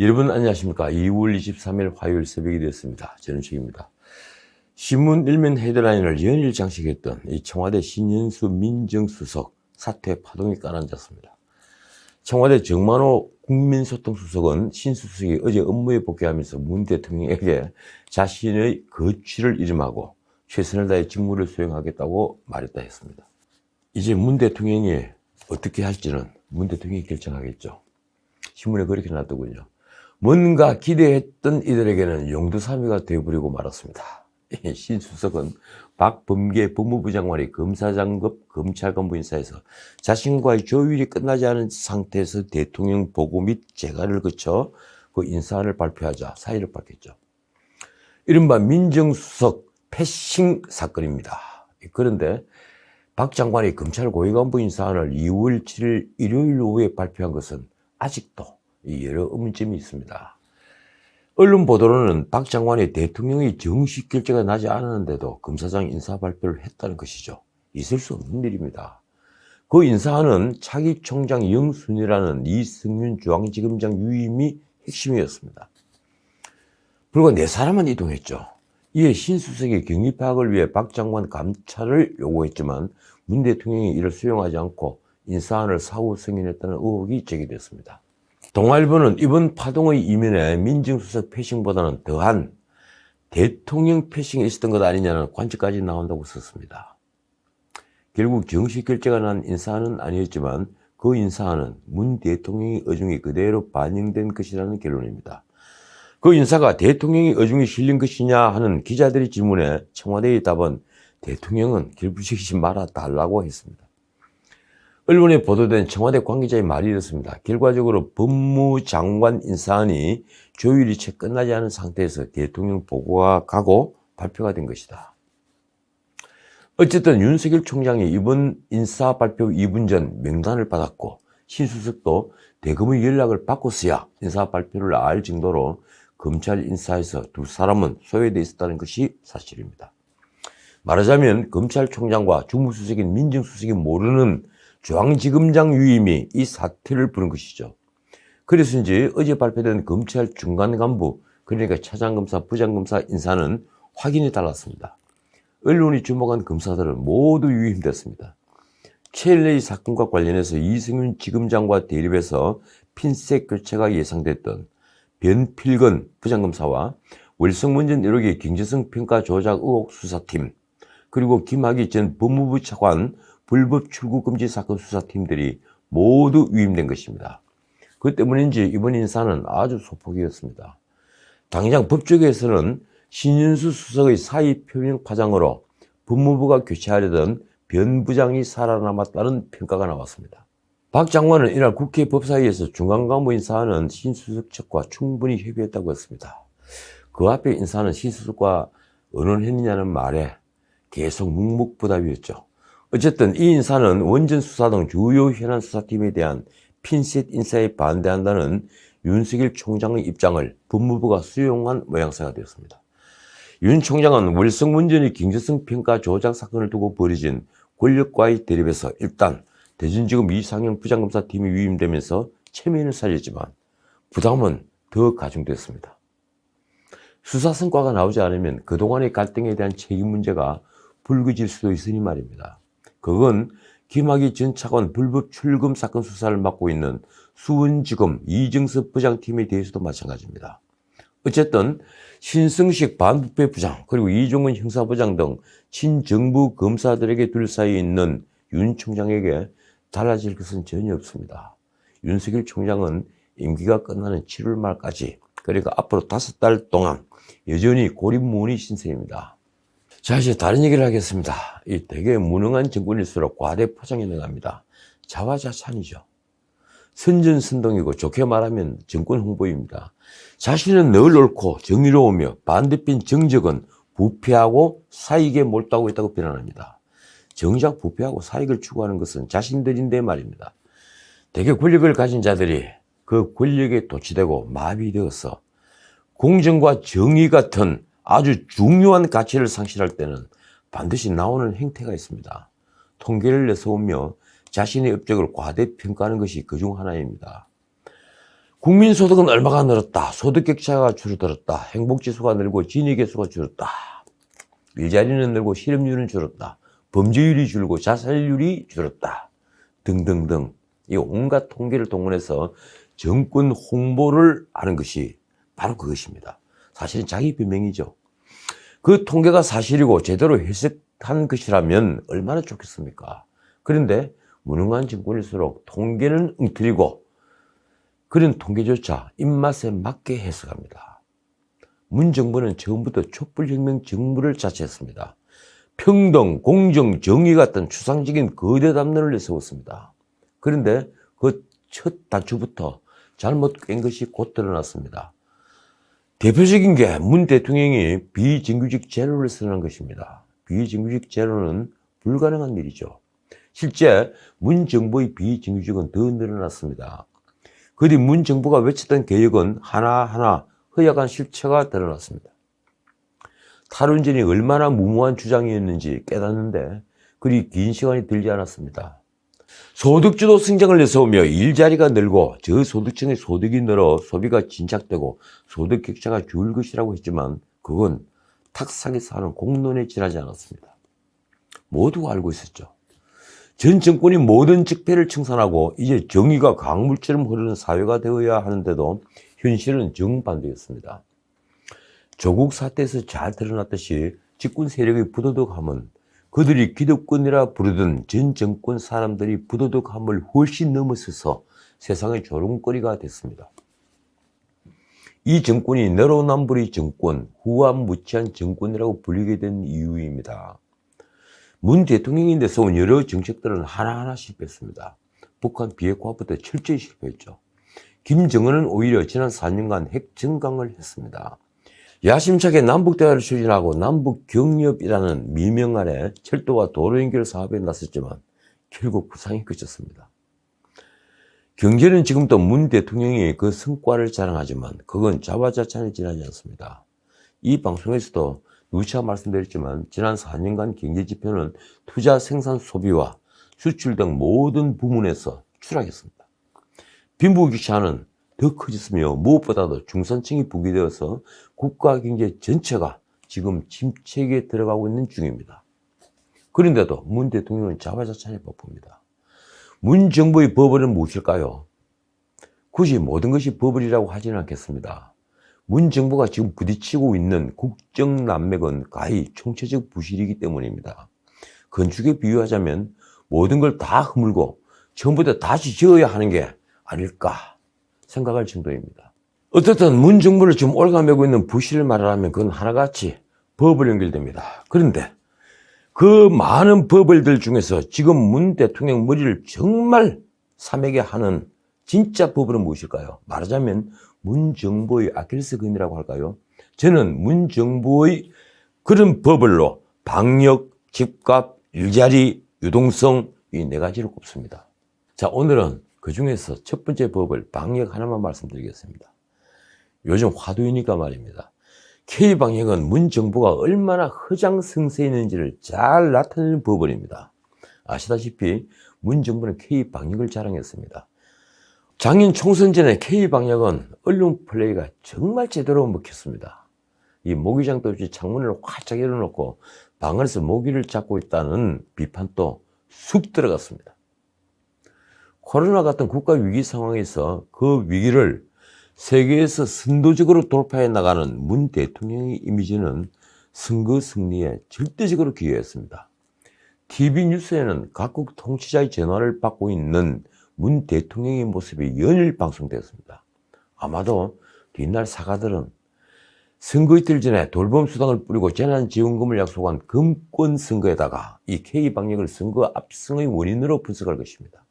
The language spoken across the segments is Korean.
여러분 안녕하십니까. 2월 23일 화요일 새벽이 되었습니다. 저는 책입니다. 신문 일면 헤드라인을 연일 장식했던 이 청와대 신현수 민정수석 사퇴 파동이 가라앉았습니다. 청와대 정만호 국민소통수석은 신수석이 어제 업무에 복귀하면서 문 대통령에게 자신의 거취를 이름하고 최선을 다해 직무를 수행하겠다고 말했다 했습니다. 이제 문 대통령이 어떻게 할지는 문 대통령이 결정하겠죠. 신문에 그렇게 놨더군요. 뭔가 기대했던 이들에게는 용두사미가 되어버리고 말았습니다. 신수석은 박범계 법무부 장관이 검사장급 검찰간부 인사에서 자신과의 조율이 끝나지 않은 상태에서 대통령 보고 및 재가를 거쳐 그 인사안을 발표하자 사의를 밝혔죠. 이른바 민정수석 패싱 사건입니다. 그런데 박 장관이 검찰 고위간부 인사안을 2월 7일 일요일 오후에 발표한 것은 아직도 여러 의문점이 있습니다. 언론 보도로는 박 장관이 대통령이 정식 결재가 나지 않았는데도 검사장 인사 발표를 했다는 것이죠. 있을 수 없는 일입니다. 그 인사안은 차기 총장 영순이라는 이승윤 중앙지검장 유임이 핵심이었습니다. 불과 네 사람만 이동했죠. 이에 신수석이 경위 파악을 위해 박 장관 감찰을 요구했지만 문 대통령이 이를 수용하지 않고 인사안을 사후 승인했다는 의혹이 제기됐습니다. 동아일보는 이번 파동의 이면에 민정수석 패싱보다는 더한 대통령 패싱이 있었던 것 아니냐는 관측까지 나온다고 썼습니다. 결국 정식 결재가 난 인사안은 아니었지만 그 인사안은 문 대통령의 의중이 그대로 반영된 것이라는 결론입니다. 그 인사가 대통령의 의중이 실린 것이냐 하는 기자들의 질문에 청와대의 답은 대통령은 결부시키지 말아 달라고 했습니다. 언론에 보도된 청와대 관계자의 말이 이렇습니다. 결과적으로 법무장관 인사안이 조율이 채 끝나지 않은 상태에서 대통령 보고가 가고 발표가 된 것이다. 어쨌든 윤석열 총장이 이번 인사 발표 2분 전 명단을 받았고 신수석도 대검의 연락을 받고서야 인사 발표를 알 정도로 검찰 인사에서 두 사람은 소외되어 있었다는 것이 사실입니다. 말하자면 검찰총장과 주무수석인 민정수석이 모르는 중앙지검장 유임이 이 사태를 부른 것이죠. 그래서인지 어제 발표된 검찰 중간 간부, 그러니까 차장검사, 부장검사 인사는 확인이 달랐습니다. 언론이 주목한 검사들은 모두 유임됐습니다. 최일레이 사건과 관련해서 이승윤 지검장과 대립해서 핀셋 교체가 예상됐던 변필건 부장검사와 월성문전 1호기 경제성 평가 조작 의혹 수사팀, 그리고 김학의 전 법무부 차관 불법 출국 금지 사건 수사팀들이 모두 위임된 것입니다. 그 때문인지 이번 인사는 아주 소폭이었습니다. 당장 법조계에서는 신윤수 수석의 사의 표명 파장으로 법무부가 교체하려던 변 부장이 살아남았다는 평가가 나왔습니다. 박 장관은 이날 국회 법사위에서 중앙간부 인사하는 신수석 측과 충분히 협의했다고 했습니다. 그 앞에 인사는 신수석과 의논했느냐는 말에 계속 묵묵부답이었죠. 어쨌든 이 인사는 원전 수사 등 주요 현안 수사팀에 대한 핀셋 인사에 반대한다는 윤석열 총장의 입장을 법무부가 수용한 모양새가 되었습니다. 윤 총장은 월성 문전의 경제성 평가 조작 사건을 두고 벌어진 권력과의 대립에서 일단 대전지검 이상형 부장검사팀이 위임되면서 체면을 살렸지만 부담은 더 가중됐습니다. 수사 성과가 나오지 않으면 그동안의 갈등에 대한 책임 문제가 불거질 수도 있으니 말입니다. 그건 김학의 전 차관 불법 출금 사건 수사를 맡고 있는 수원지검 이정섭 부장팀에 대해서도 마찬가지입니다. 어쨌든 신승식 반부패 부장 그리고 이종근 형사부장 등 친정부 검사들에게 둘사이에 있는 윤 총장에게 달라질 것은 전혀 없습니다. 윤석열 총장은 임기가 끝나는 7월 말까지 그러니까 앞으로 다섯 달 동안 여전히 고립무원이 신세입니다. 자, 이제 다른 얘기를 하겠습니다. 이 되게 무능한 정권일수록 과대 포장해 나갑니다. 자화자찬이죠. 선전선동이고 좋게 말하면 정권 홍보입니다. 자신은 늘 옳고 정의로우며 반대편 정적은 부패하고 사익에 몰두하고 있다고 비난합니다. 정작 부패하고 사익을 추구하는 것은 자신들인데 말입니다. 대개 권력을 가진 자들이 그 권력에 도취되고 마비되어서 공정과 정의 같은 아주 중요한 가치를 상실할 때는 반드시 나오는 행태가 있습니다. 통계를 내세우며 자신의 업적을 과대평가하는 것이 그 중 하나입니다. 국민소득은 얼마가 늘었다. 소득격차가 줄어들었다. 행복지수가 늘고 진위계수가 줄었다. 일자리는 늘고 실업률은 줄었다. 범죄율이 줄고 자살률이 줄었다. 등등등. 이 온갖 통계를 동원해서 정권 홍보를 하는 것이 바로 그것입니다. 사실은 자기 변명이죠. 그 통계가 사실이고 제대로 해석한 것이라면 얼마나 좋겠습니까? 그런데 무능한 정권일수록 통계는 엉터리고 그런 통계조차 입맛에 맞게 해석합니다. 문 정부는 처음부터 촛불혁명 정부를 자처했습니다. 평등, 공정, 정의 같은 추상적인 거대 담론을 내세웠습니다. 그런데 그 첫 단추부터 잘못 깬 것이 곧 드러났습니다. 대표적인 게 문 대통령이 비정규직 제로를 쓰는 것입니다. 비정규직 제로는 불가능한 일이죠. 실제 문 정부의 비정규직은 더 늘어났습니다. 그뒤 문 정부가 외쳤던 개혁은 하나하나 허약한 실체가 드러났습니다. 탈원전이 얼마나 무모한 주장이었는지 깨닫는데 그리 긴 시간이 들지 않았습니다. 소득주도 성장을 내세우며 일자리가 늘고 저소득층의 소득이 늘어 소비가 진작되고 소득 격차가 줄 것이라고 했지만 그건 탁상에서 하는 공론에 지나지 않았습니다. 모두가 알고 있었죠. 전 정권이 모든 적폐를 청산하고 이제 정의가 강물처럼 흐르는 사회가 되어야 하는데도 현실은 정반대였습니다. 조국 사태에서 잘 드러났듯이 집권 세력의 부도덕함은 그들이 기득권이라 부르던 전 정권 사람들이 부도덕함을 훨씬 넘어서서 세상의 조롱거리가 됐습니다. 이 정권이 내로남불의 정권, 후한무치한 정권이라고 불리게 된 이유입니다. 문 대통령이 내세운 여러 정책들은 하나하나 실패했습니다. 북한 비핵화부터 철저히 실패했죠. 김정은은 오히려 지난 4년간 핵 증강을 했습니다. 야심차게 남북대화를 추진하고 남북경협이라는 미명 아래 철도와 도로 연결 사업에 나섰지만 결국 부상이 그쳤습니다. 경제는 지금도 문 대통령이 그 성과를 자랑하지만 그건 자화자찬에 지나지 않습니다. 이 방송에서도 누차 말씀드렸지만 지난 4년간 경제지표는 투자, 생산, 소비와 수출 등 모든 부문에서 추락했습니다. 빈부격차는 더 커졌으며 무엇보다도 중산층이 붕괴되어서 국가 경제 전체가 지금 침체기에 들어가고 있는 중입니다. 그런데도 문 대통령은 자화자찬에 바쁩니다. 문 정부의 버블은 무엇일까요? 굳이 모든 것이 버블이라고 하지는 않겠습니다. 문 정부가 지금 부딪히고 있는 국정 난맥은 가히 총체적 부실이기 때문입니다. 건축에 비유하자면 모든 걸 다 허물고 처음부터 다시 지어야 하는 게 아닐까 생각할 정도입니다. 어떻든 문 정부를 지금 올가매고 있는 부실을 말하면 그건 하나같이 법을 연결됩니다. 그런데 그 많은 법을들 중에서 지금 문 대통령 머리를 정말 삼에게 하는 진짜 법은 무엇일까요? 말하자면 문 정부의 아킬레스건이라고 할까요? 저는 문 정부의 그런 법을로 방역, 집값, 일자리, 유동성 이 네 가지를 꼽습니다. 자, 오늘은 그 중에서 첫 번째 법을 방역 하나만 말씀드리겠습니다. 요즘 화두이니까 말입니다. K방역은 문 정부가 얼마나 허장성세했는지를 잘 나타내는 법원입니다. 아시다시피 문 정부는 K방역을 자랑했습니다. 작년 총선 전에 K방역은 언론 플레이가 정말 제대로 먹혔습니다. 이 모기장도 없이 창문을 활짝 열어놓고 방 안에서 모기를 잡고 있다는 비판도 쑥 들어갔습니다. 코로나 같은 국가 위기 상황에서 그 위기를 세계에서 선도적으로 돌파해 나가는 문 대통령의 이미지는 선거 승리에 절대적으로 기여했습니다. TV 뉴스에는 각국 통치자의 전화를 받고 있는 문 대통령의 모습이 연일 방송되었습니다. 아마도 뒷날 사가들은 선거 이틀 전에 돌봄 수당을 뿌리고 재난지원금을 약속한 금권 선거에다가 이 K방역을 선거 압승의 원인으로 분석할 것입니다.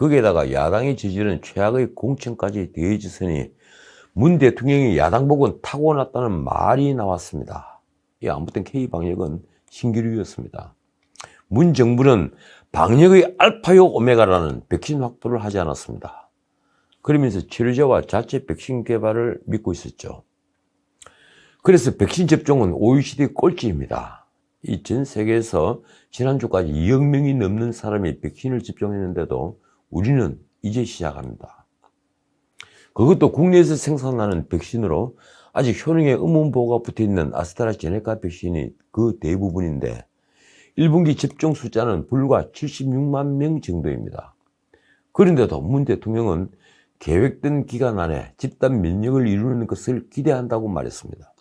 거기에다가 야당이 저지른 최악의 공천까지 더해지으니 문 대통령이 야당 복은 타고났다는 말이 나왔습니다. 이 아무튼 K방역은 신기루였습니다. 문 정부는 방역의 알파요 오메가라는 백신 확보를 하지 않았습니다. 그러면서 치료제와 자체 백신 개발을 믿고 있었죠. 그래서 백신 접종은 OECD 꼴찌입니다. 이 전 세계에서 지난주까지 2억 명이 넘는 사람이 백신을 접종했는데도 우리는 이제 시작합니다. 그것도 국내에서 생산하는 백신으로 아직 효능에 의문보호가 붙어 있는 아스트라제네카 백신이 그 대부분인데 1분기 접종 숫자는 불과 76만 명 정도입니다. 그런데도 문 대통령은 계획된 기간 안에 집단 면역을 이루는 것을 기대한다고 말했습니다.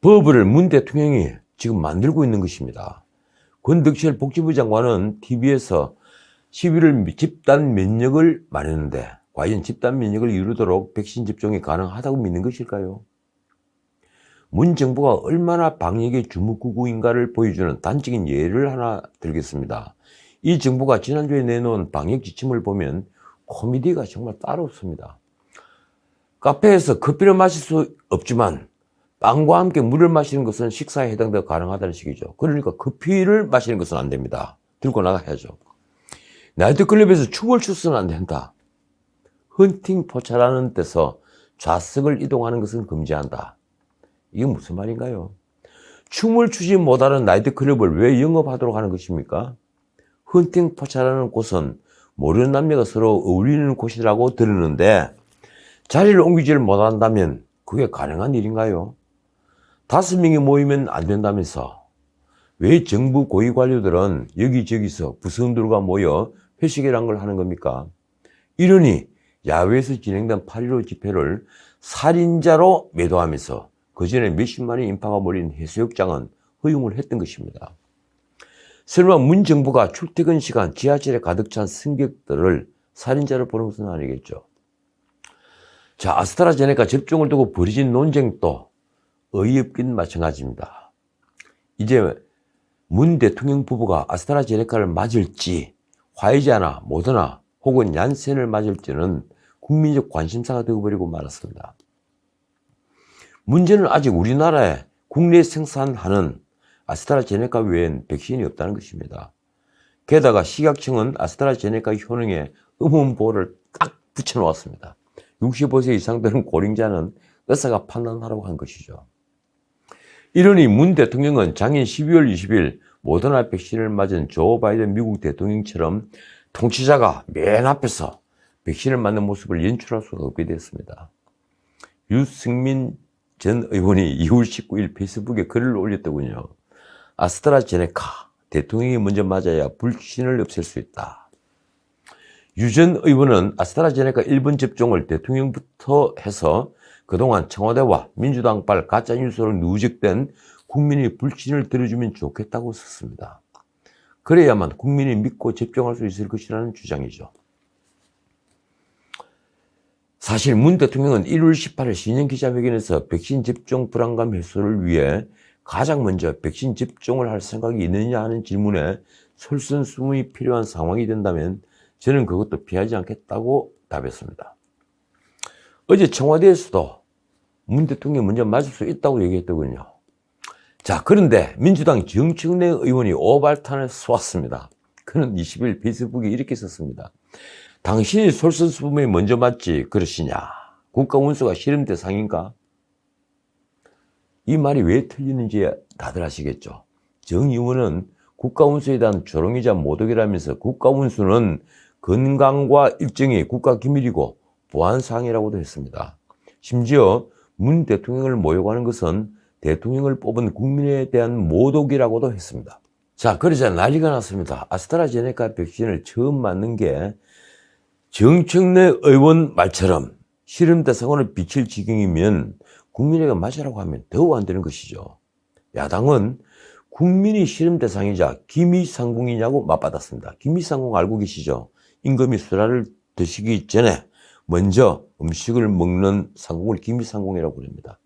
법을 문 대통령이 지금 만들고 있는 것입니다. 권덕철 복지부 장관은 TV에서 11월 집단 면역을 말했는데 과연 집단 면역을 이루도록 백신 접종이 가능하다고 믿는 것일까요? 문 정부가 얼마나 방역의 주목구구인가를 보여주는 단적인 예를 하나 들겠습니다. 이 정부가 지난주에 내놓은 방역 지침을 보면 코미디가 정말 따로 없습니다. 카페에서 커피를 마실 수 없지만 빵과 함께 물을 마시는 것은 식사에 해당되어 가능하다는 식이죠. 그러니까 커피를 마시는 것은 안 됩니다. 들고 나가야죠. 나이트클럽에서 춤을 추서는 안 된다. 헌팅 포차라는 데서 좌석을 이동하는 것은 금지한다. 이게 무슨 말인가요? 춤을 추지 못하는 나이트클럽을 왜 영업하도록 하는 것입니까? 헌팅 포차라는 곳은 모르는 남녀가 서로 어울리는 곳이라고 들었는데 자리를 옮기지를 못한다면 그게 가능한 일인가요? 다섯 명이 모이면 안 된다면서 왜 정부 고위 관료들은 여기저기서 부성들과 모여 회식이란 걸 하는 겁니까? 이러니 야외에서 진행된 8.15 집회를 살인자로 매도하면서 그 전에 몇십만의 인파가 몰린 해수욕장은 허용을 했던 것입니다. 설마 문 정부가 출퇴근 시간 지하철에 가득 찬 승객들을 살인자로 보는 것은 아니겠죠. 자, 아스트라제네카 접종을 두고 벌어진 논쟁도 어이없긴 마찬가지입니다. 이제 문 대통령 부부가 아스트라제네카를 맞을지 화이자나 모더나 혹은 얀센을 맞을지는 국민적 관심사가 되어버리고 말았습니다. 문제는 아직 우리나라에 국내 생산하는 아스트라제네카 외엔 백신이 없다는 것입니다. 게다가 식약청은 아스트라제네카 효능에 의문보호를 딱 붙여놓았습니다. 65세 이상 되는 고령자는 의사가 판단하라고 한 것이죠. 이러니 문 대통령은 작년 12월 20일 모더나 백신을 맞은 조 바이든 미국 대통령처럼 통치자가 맨 앞에서 백신을 맞는 모습을 연출할 수가 없게 됐습니다. 유승민 전 의원이 2월 19일 페이스북에 글을 올렸더군요. 아스트라제네카 대통령이 먼저 맞아야 불신을 없앨 수 있다. 유 전 의원은 아스트라제네카 1번 접종을 대통령부터 해서 그동안 청와대와 민주당발 가짜뉴스로 누적된 국민의 불신을 들어주면 좋겠다고 썼습니다. 그래야만 국민이 믿고 접종할 수 있을 것이라는 주장이죠. 사실 문 대통령은 1월 18일 신년 기자회견에서 백신 접종 불안감 해소를 위해 가장 먼저 백신 접종을 할 생각이 있느냐 하는 질문에 솔선수범이 필요한 상황이 된다면 저는 그것도 피하지 않겠다고 답했습니다. 어제 청와대에서도 문 대통령이 먼저 맞을 수 있다고 얘기했더군요. 자, 그런데 민주당 정청래 의원이 오발탄을 쏘았습니다. 그는 20일 페이스북에 이렇게 썼습니다. 당신이 솔선수범에 먼저 맞지 그러시냐? 국가 운수가 실험 대상인가? 이 말이 왜 틀리는지 다들 아시겠죠? 정 의원은 국가 운수에 대한 조롱이자 모독이라면서 국가 운수는 건강과 일정이 국가 기밀이고 보안사항이라고도 했습니다. 심지어 문 대통령을 모욕하는 것은 대통령을 뽑은 국민에 대한 모독이라고도 했습니다. 자, 그러자 난리가 났습니다. 아스트라제네카 백신을 처음 맞는 게 정청래 의원 말처럼 실험 대상으로 비칠 지경이면 국민에게 맞으라고 하면 더욱 안 되는 것이죠. 야당은 국민이 실험 대상이자 기미상궁이냐고 맞받았습니다. 기미상궁 알고 계시죠? 임금이 수라를 드시기 전에 먼저 음식을 먹는 상궁을 기미상궁이라고 부릅니다.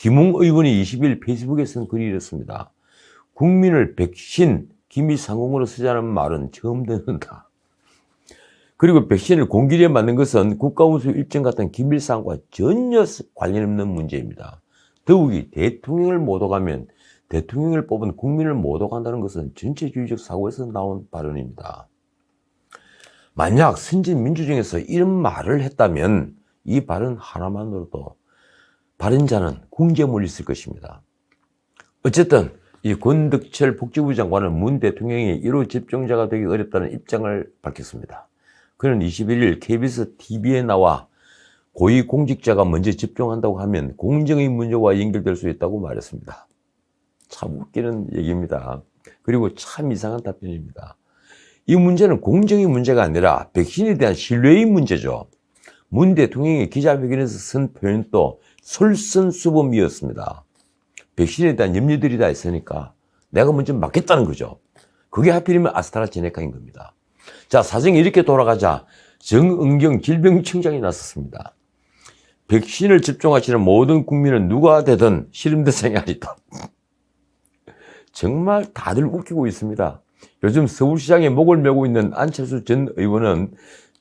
김웅 의원이 20일 페이스북에 쓴 글이 이렇습니다. 국민을 백신 기미상궁으로 쓰자는 말은 처음 듣는다. 그리고 백신을 공기리에 맞는 것은 국가운수 일정 같은 기밀사항과 전혀 관련 없는 문제입니다. 더욱이 대통령을 모독하면 대통령을 뽑은 국민을 모독한다는 것은 전체주의적 사고에서 나온 발언입니다. 만약 선진 민주 중에서 이런 말을 했다면 이 발언 하나만으로도 발언자는 궁지에 있을 것입니다. 어쨌든 이 권덕철 복지부 장관은 문 대통령이 1호 접종자가 되기 어렵다는 입장을 밝혔습니다. 그는 21일 KBS TV에 나와 고위공직자가 먼저 집중한다고 하면 공정의 문제와 연결될 수 있다고 말했습니다. 참 웃기는 얘기입니다. 그리고 참 이상한 답변입니다. 이 문제는 공정의 문제가 아니라 백신에 대한 신뢰의 문제죠. 문 대통령이 기자회견에서 쓴 표현도 솔선수범이었습니다. 백신에 대한 염려들이 다 있으니까 내가 먼저 맞겠다는 거죠. 그게 하필이면 아스트라제네카인 겁니다. 자, 사정이 이렇게 돌아가자 정은경 질병청장이 나섰습니다. 백신을 접종하시는 모든 국민은 누가 되든 실험 대상이 아니다. 정말 다들 웃기고 있습니다. 요즘 서울시장에 목을 메고 있는 안철수 전 의원은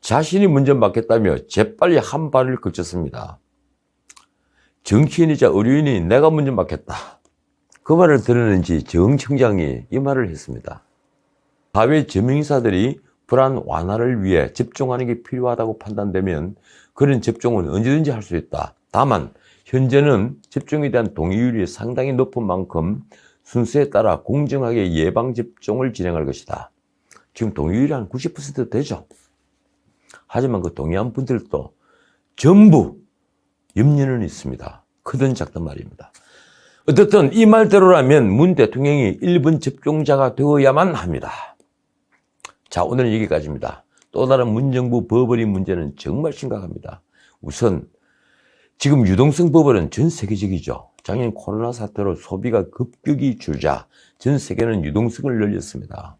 자신이 먼저 맞겠다며 재빨리 한 발을 거쳤습니다. 정치인이자 의료인이 내가 먼저 맞겠다. 그 말을 들었는지 정 청장이 이 말을 했습니다. 사회 전문의사들이 불안 완화를 위해 접종하는 게 필요하다고 판단되면 그런 접종은 언제든지 할 수 있다. 다만 현재는 접종에 대한 동의율이 상당히 높은 만큼 순서에 따라 공정하게 예방접종을 진행할 것이다. 지금 동의율이 한 90% 되죠. 하지만 그 동의한 분들도 전부 염려는 있습니다. 크든 작든 말입니다. 어떻든 이 말대로라면 문 대통령이 1번 접종자가 되어야만 합니다. 자, 오늘은 여기까지입니다. 또 다른 문정부 버버리 문제는 정말 심각합니다. 우선 지금 유동성 버블은 전 세계적이죠. 작년 코로나 사태로 소비가 급격히 줄자 전 세계는 유동성을 늘렸습니다.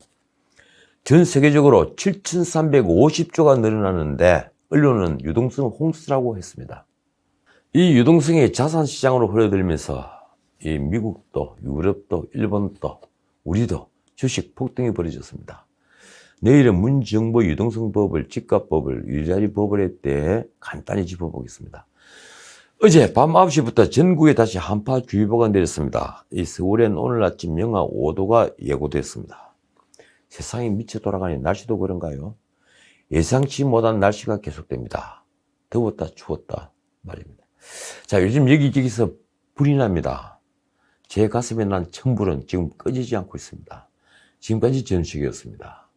전 세계적으로 7,350조가 늘어나는데 언론은 유동성 홍수라고 했습니다. 이 유동성이 자산 시장으로 흘러들면서 이 미국도 유럽도 일본도 우리도 주식 폭등이 벌어졌습니다. 내일은 문정부 유동성법을 집값법을 일자리법에 대해 간단히 짚어보겠습니다. 어제 밤 9시부터 전국에 다시 한파주의보가 내렸습니다. 이 서울엔 오늘 아침 영하 5도가 예고됐습니다. 세상이 미쳐 돌아가니 날씨도 그런가요? 예상치 못한 날씨가 계속됩니다. 더웠다 추웠다 말입니다. 자 요즘 여기저기서 불이 납니다. 제 가슴에 난 천불은 지금 꺼지지 않고 있습니다. 지금까지 전식이었습니다.